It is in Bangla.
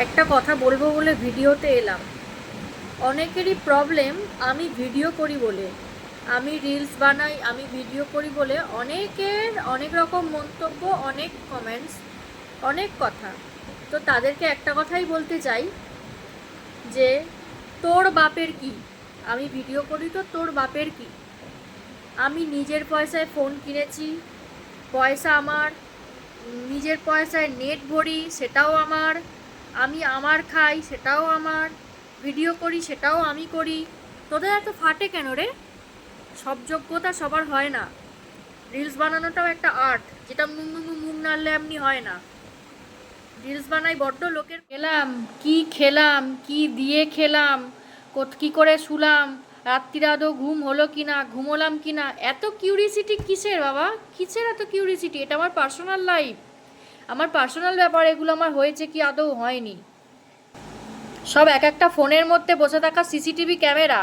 একটা কথা বলব বলে ভিডিওতে এলাম। অনেকেরই প্রবলেম আমি ভিডিও করি বলে। আমি রিলস বানাই, আমি ভিডিও করি বলে অনেকের অনেক রকম মন্তব্য, অনেক কমেন্টস অনেক কথা। তো তাদেরকে একটা কথাই বলতে চাই যে, তোর বাপের কি? আমি ভিডিও করি তো তোর বাপের কি? আমি নিজের পয়সায় ফোন কিনেছি, পয়সা আমার, নিজের পয়সায় নেট ভরি, সেটাও আমার। আমি আমার খাই, সেটাও আমার। ভিডিও করি, সেটাও আমি করি। তোদের এত ফাটে কেন রে? সব যোগ্যতা সবার হয় না। রিলস বানানোটাও একটা আর্ট, যেটা মুখ মুখ নাড়লে এমনি হয় না। রিলস বানাই বড্ড লোকের খেলাম, কি খেলাম, কি দিয়ে খেলাম কোথ- কি করে শুলাম, রাত্রিরে আদৌ ঘুম হলো কি না ঘুমোলাম কি না এত কিউরিসিটি কিসের বাবা? কিসের এত কিউরিসিটি এটা আমার পার্সোনাল লাইফ আমার পার্সোনাল ব্যাপার, এগুলো আমার হয়েছে কি আদৌ হয়নি। সব এক একটা ফোনের মধ্যে বসে থাকা সিসিটিভি ক্যামেরা